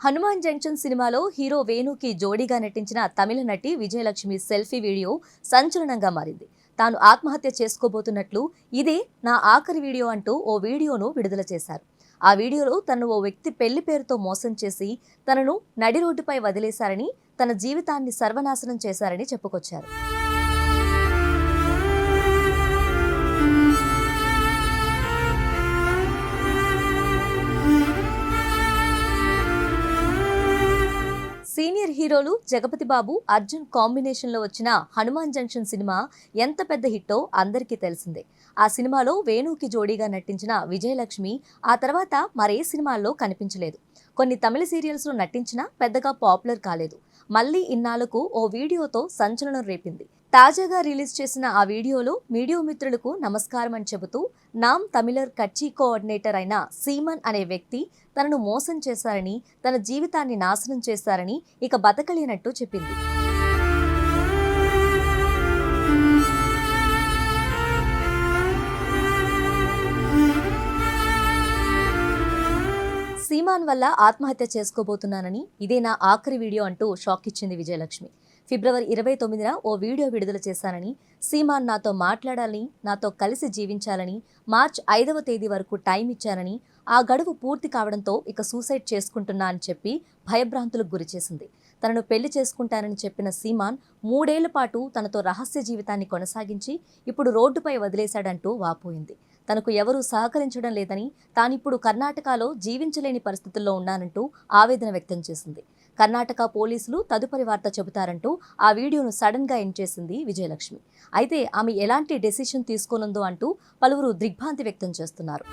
Hanuman junction సినిమాలో hero వేణుకి జోడీగా నటించిన తమిళ నటి విజయలక్ష్మి సెల్ఫీ వీడియో సంచలనంగా మారింది. తాను ఆత్మహత్య చేసుకోబోతున్నట్లు ఇదే నా ఆఖరి వీడియో అంటూ ఓ వీడియోను విడుదల చేశారు. ఆ వీడియోలో తను ఓ వ్యక్తి పెళ్ళి పేరుతో మోసం చేసి తనను నడి రోడ్డుపై వదిలేశారని తన జీవితాన్ని సర్వనాశనం చేశారని చెప్పుకొచ్చారు. హీరోలు జగపతి బాబు అర్జున్ కాంబినేషన్లో వచ్చిన హనుమాన్ జంక్షన్ సినిమా ఎంత పెద్ద హిట్టో అందరికీ తెలిసిందే. ఆ సినిమాలో వేణుకి జోడీగా నటించిన విజయలక్ష్మి ఆ తర్వాత మరే సినిమాల్లో కనిపించలేదు. కొన్ని తమిళ సీరియల్స్లో నటించినా పెద్దగా పాపులర్ కాలేదు. మళ్ళీ ఇన్నాళ్ళకు ఓ వీడియోతో సంచలనం రేపింది. తాజాగా రిలీజ్ చేసిన ఆ వీడియోలో మీడియా మిత్రులకు నమస్కారం అని చెబుతూ నామ్ తమిళర్ కచ్చి కోఆర్డినేటర్ అయిన సీమన్ అనే వ్యక్తి తనను మోసం చేశారని తన జీవితాన్ని నాశనం చేశారని ఇక బతకలేనట్టు చెప్పింది. సీమాన్ వల్ల ఆత్మహత్య చేసుకోబోతున్నానని ఇదే నా ఆఖరి వీడియో అంటూ షాక్ ఇచ్చింది విజయలక్ష్మి. ఫిబ్రవరి ఇరవై తొమ్మిదిన ఓ వీడియో విడుదల చేశానని సీమాన్ నాతో మాట్లాడాలని నాతో కలిసి జీవించాలని మార్చ్ ఐదవ తేదీ వరకు టైం ఇచ్చానని ఆ గడువు పూర్తి కావడంతో ఇక సూసైడ్ చేసుకుంటున్నా అని చెప్పి భయభ్రాంతులకు గురిచేసింది తనను పెళ్ళి చేసుకుంటానని చెప్పిన సీమాన్ మూడేళ్ళ పాటు తనతో రహస్య జీవితాన్ని కొనసాగించి ఇప్పుడు రోడ్డుపై వదిలేశాడంటూ వాపోయింది. తనకు ఎవరూ సహకరించడం లేదని తానిప్పుడు కర్ణాటకలో జీవించలేని పరిస్థితుల్లో ఉన్నానంటూ ఆవేదన వ్యక్తం చేసింది. కర్ణాటక పోలీసులు తదుపరి వార్త చెబుతారంటూ ఆ వీడియోను సడన్గా ఎండ్ చేసింది విజయలక్ష్మి. అయితే ఆమె ఎలాంటి డెసిషన్ తీసుకోనుందో అంటూ పలువురు దిగ్భ్రాంతి వ్యక్తం చేస్తున్నారు.